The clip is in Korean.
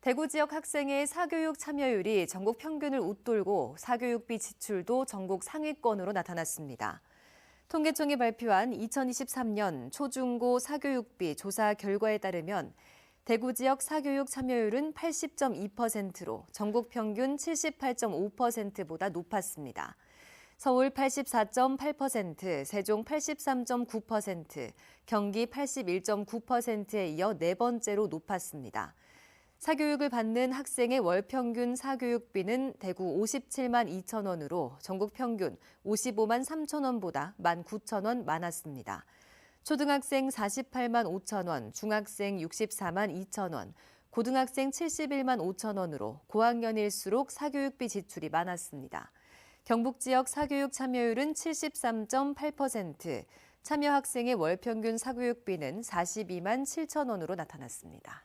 대구 지역 학생의 사교육 참여율이 전국 평균을 웃돌고 사교육비 지출도 전국 상위권으로 나타났습니다. 통계청이 발표한 2023년 초중고 사교육비 조사 결과에 따르면 대구 지역 사교육 참여율은 80.2%로 전국 평균 78.5%보다 높았습니다. 서울 84.8%, 세종 83.9%, 경기 81.9%에 이어 네 번째로 높았습니다. 사교육을 받는 학생의 월 평균 사교육비는 대구 57만 2천 원으로 전국 평균 55만 3천 원보다 1만 9천 원 많았습니다. 초등학생 48만 5천 원, 중학생 64만 2천 원, 고등학생 71만 5천 원으로 고학년일수록 사교육비 지출이 많았습니다. 경북 지역 사교육 참여율은 73.8%, 참여 학생의 월 평균 사교육비는 42만 7천 원으로 나타났습니다.